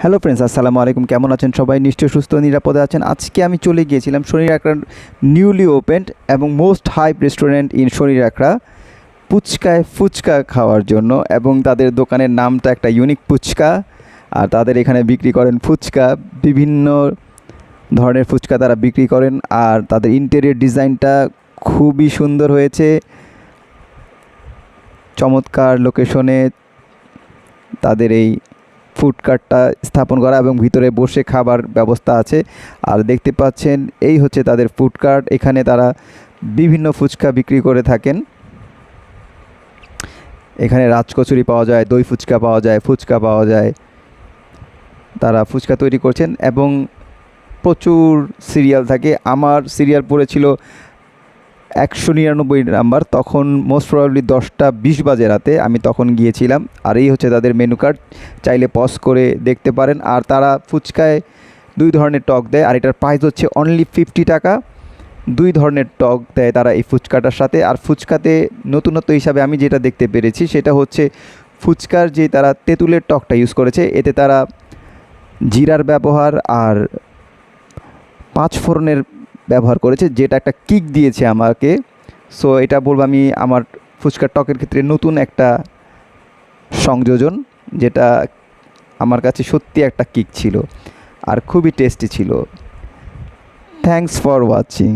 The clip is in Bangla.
হ্যালো ফ্রেন্ডস, আসসালামু আলাইকুম। কেমন আছেন সবাই? নিশ্চয়ই সুস্থ নিরাপদে আছেন। আজকে আমি চলে গিয়েছিলাম শনির আকড়ার নিউলি ওপেন্ড এবং most hype restaurant in Shonir Akhra পুচকায় fuchka খাওয়ার জন্য এবং তাদের দোকানের নামটা একটা ইউনিক ফুচকা আর তাদের এখানে বিক্রি করেন ফুচকা, বিভিন্ন ধরনের ফুচকা তারা বিক্রি করেন। আর তাদের ইন্টেরিয়র ডিজাইনটা খুবই সুন্দর হয়েছে। চমৎকার লোকেশনে তাদের এই ফুড কার্টটা স্থাপন করা এবং ভিতরে বসে খাবার ব্যবস্থা আছে। আর দেখতে পাচ্ছেন, এই হচ্ছে তাদের ফুড কার্ট। এখানে তারা বিভিন্ন ফুচকা বিক্রি করে থাকেন। এখানে রাজকচুরি পাওয়া যায়, দই ফুচকা পাওয়া যায়, ফুচকা পাওয়া যায়। তারা ফুচকা তৈরি করছেন এবং প্রচুর সিরিয়াল থাকে। আমার সিরিয়াল পড়েছিল একশো নিরানব্বই নাম্বার, তখন মোস্ট প্রবাবলি দশটা বিশ বাজে রাতে আমি তখন গিয়েছিলাম। আর এই হচ্ছে তাদের মেনু কার্ড চাইলে পজ করে দেখতে পারেন। আর তারা ফুচকায় দুই ধরনের টক দেয়, আর এটার প্রাইস হচ্ছে অনলি ফিফটি টাকা। দুই ধরনের টক দেয় তারা এই ফুচকাটার সাথে। আর ফুচকাতে নতুনত্ব হিসাবে আমি যেটা দেখতে পেরেছি, সেটা হচ্ছে ফুচকার যে তারা তেঁতুলের টকটা ইউজ করেছে, এতে তারা জিরার ব্যবহার আর পাঁচ ফোড়নের ব্যবহার করেছে, যেটা একটা কিক দিয়েছে আমাকে। সো এটা বলব আমি আমার ফুচকার টকের ক্ষেত্রে নতুন একটা সংযোজন, যেটা আমার কাছে সত্যি একটা কিক ছিল আর খুবই টেস্টি ছিল। Thanks for watching